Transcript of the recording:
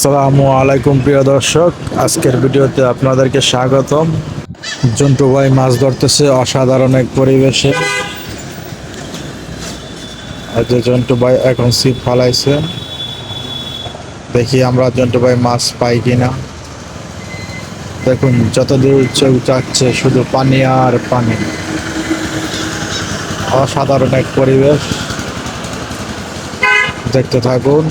আসসালামু আলাইকুম, প্রিয় দর্শক। আজকের ভিডিওতে আপনাদেরকে স্বাগতম। জন্টু ভাই মাছ ধরতেছে অসাধারণ এক পরিবেশে। যে জন্টু ভাই এখন ছিপ ফালাইছে। দেখি আমরা জন্টু ভাই মাছ পাই কিনা। দেখুন, যতদূর চোখ যাচ্ছে, শুধু পানি আর পানি। অসাধারণ এক পরিবেশ। দেখতে থাকুন।